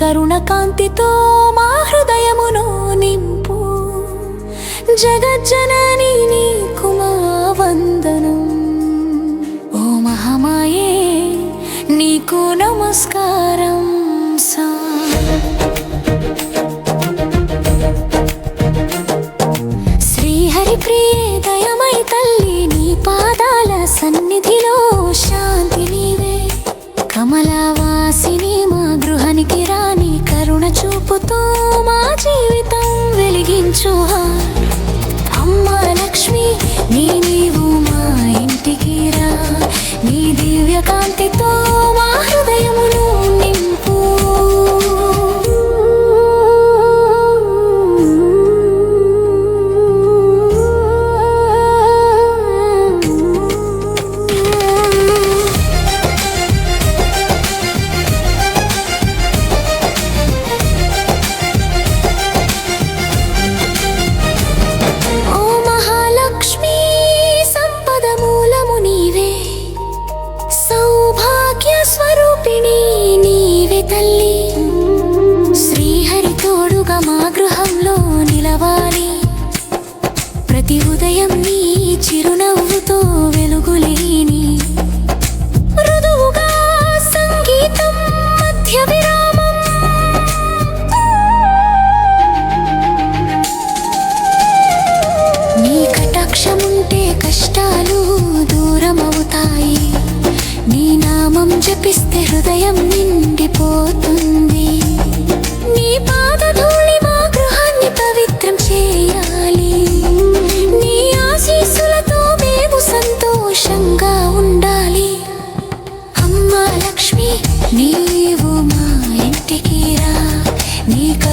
కరుణ కాంతితో మా హృదయమును నింపు. జగజ్జనని నీకు మా వందనం. ఓ మహామాయే నీకు నమస్కారం. కమలవాసిని మా గృహానికి రాని కరుణ చూపుతూ మా జీవితం వెలిగించు అమ్మ లక్ష్మి నీ నీవు మా ఇంటికి రా. నీ దివ్య కాంతితో ప్రతి ఉదయం నీ చిరునవ్వుతో వెలుగులేని మృదువుగా సంగీతం మధ్య విరామం. నీ కటాక్షముంటే కష్టాలు దూరమవుతాయి. నీ నామం జపిస్తే హృదయం నిండిపోతుంది. నీ పా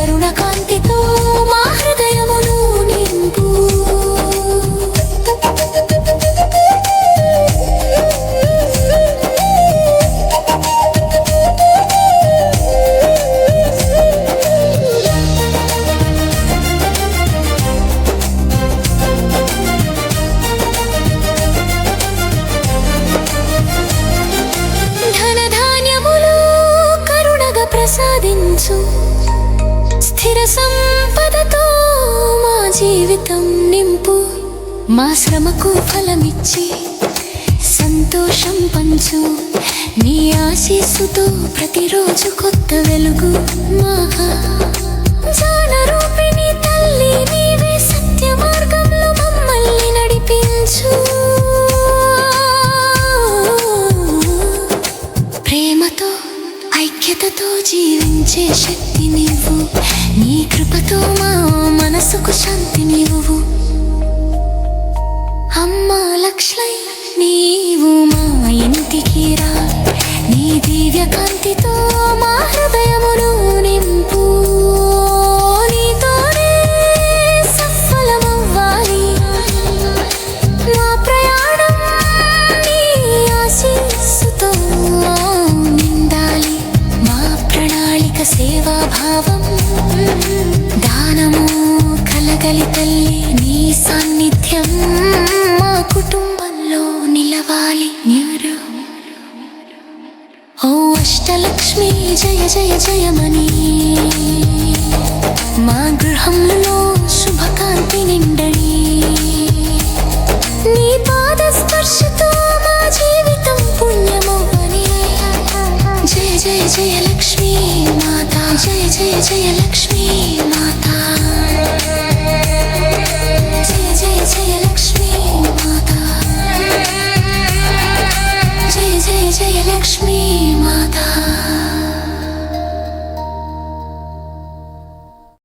కరుణ కాంతితో మా హృదయమును నింపు. ధనధాన్యములు కరుణగా ప్రసాదించు. సంపదతో మా జీవితం నింపు. మా శ్రమకు ఫలమిచ్చి సంతోషం పంచు. నీ ఆశీస్సుతో ప్రతిరోజు కొత్త వెలుగు మాహా. రూపిణి తల్లి నీవే సత్య మార్గంలో మమ్మల్ని నడిపించు. ప్రేమతో ఐక్యతతో జీవించే శక్తి నీవు నీ కృపతో మా మనసుకు శాంతి నీవు. అమ్మ లక్ష్మై నీవు మా ఇంటికి రా. నీ దివ్య కాంతితో మా హృదయమును అష్టలక్ష్మి జయ జయ జయమని. మా గృహంలో శుభకాంతి నిండని. నీ పాద స్పర్శతో మా జీవితం పుణ్యమవ్వని. జయ జయ జయలక్ష్మి మాతా జయ జయ జయలక్ష్మి